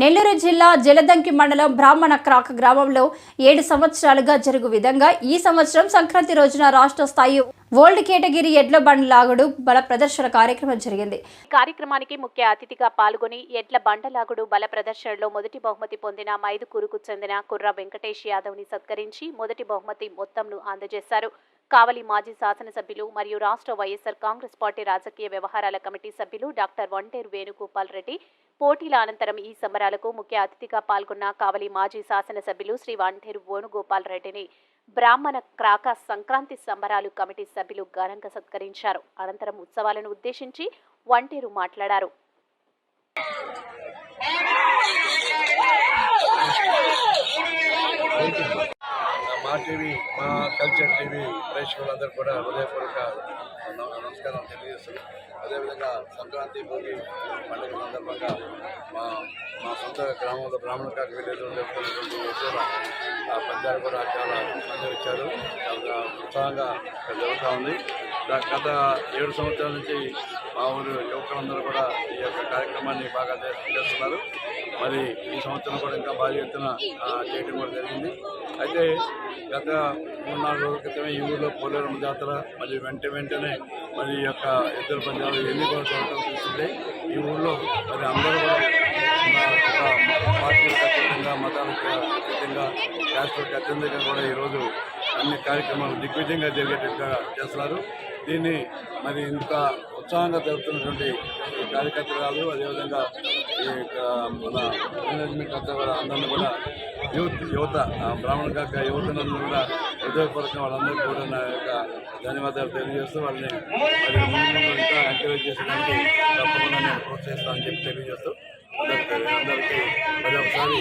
నెల్లూరు జిల్లా జలదంకి మండలం బ్రాహ్మణ క్రాక గ్రామంలో ఏడు సంవత్సరాలుగా జరుగు విధంగా ఈ సంవత్సరం సంక్రాంతి రోజున రాష్ట్ర స్థాయి ఓల్డ్ కేటగిరీ ఎడ్ల బండ్ లాగుడు బల ప్రదర్శన కార్యక్రమం జరిగింది. కార్యక్రమానికి ముఖ్య అతిథిగా పాల్గొని ఎడ్ల బండలాగుడు బల ప్రదర్శనలో మొదటి బహుమతి పొందిన మైదుకూరుకు చెందిన కుర్ర వెంకటేష్ యాదవ్ని సత్కరించి మొదటి బహుమతి మొత్తంను అందజేశారు. కావలి మాజీ శాసనసభ్యులు మరియు రాష్ట్ర వైఎస్ఆర్ కాంగ్రెస్ పార్టీ రాజకీయ వ్యవహారాల కమిటీ సభ్యులు డాక్టర్ వంటేరు వేణుగోపాల్ రెడ్డి పోటీల అనంతరం ఈ సంబరాలకు ముఖ్య అతిథిగా పాల్గొన్న కావలి మాజీ శాసనసభ్యులు శ్రీ వంటేరు వేణుగోపాల్ రెడ్డిని బ్రాహ్మణ క్రాక సంక్రాంతి సంబరాలు కమిటీ సభ్యులు ఘనంగా సత్కరించారు. అనంతరం ఉత్సవాలను ఉద్దేశించి వంటేరు మాట్లాడారు మా టీవీ మా కల్చర్ టీవీ ప్రేక్షకులందరూ కూడా హృదయపూర్వక నమస్కారం తెలియజేస్తున్నాం. అదేవిధంగా సంక్రాంతి భోగి పండుగ సందర్భంగా మా మా సొంత గ్రామంలో బ్రాహ్మణ కాక విలేజ్లో జరుపుకున్నటువంటి ఆ కూడా చాలా సంచరించారు చాలా ఉత్సాహంగా జరుగుతూ ఉంది. గత ఏడు సంవత్సరాల నుంచి మా ఊరు యువకులందరూ కూడా ఈ యొక్క కార్యక్రమాన్ని బాగా చేస్తున్నారు. మరి ఈ సంవత్సరం కూడా ఇంకా భారీ ఎత్తున ఆ, చేయడం కూడా జరిగింది. అయితే గత మూడు నాలుగు రోజుల క్రితమే ఈ ఊళ్ళో పోలేరమ్మ జాతర మరి వెంట వెంటనే మరి ఈ యొక్క ఇద్దరు పంజాబ్ ఎన్ని కూడా చూడటం చూస్తుంటే ఈ ఊళ్ళో మరి అందరూ కూడా ఉన్న ఒక పార్టీలకు అత్యంతగా మతాలకు అతీతంగా క్యాస్ట్లకు అత్యంతంగా కూడా ఈరోజు అన్ని కార్యక్రమాలు దిగ్విజయంగా జరిగేటట్టుగా చేస్తున్నారు. దీన్ని మరి ఇంత ఉత్సాహంగా జరుగుతున్నటువంటి ఈ కార్యకర్తలు అదేవిధంగా ఈ యొక్క మన మేనేజ్మెంట్ అంతా కూడా అందరినీ కూడా యూత్ యువత బ్రాహ్మణ కాక యువతనందరూ కూడా హృదయపూర్వకంగా వాళ్ళందరికీ కూడా నా యొక్క ధన్యవాదాలు తెలియజేస్తూ వాళ్ళని మరి ఇంకా ఎంకరేజ్ చేసేదానికి తప్పకుండా నేను ప్రోత్సహిస్తానని చెప్పి తెలియజేస్తూ అందరికీ మరి ఒకసారి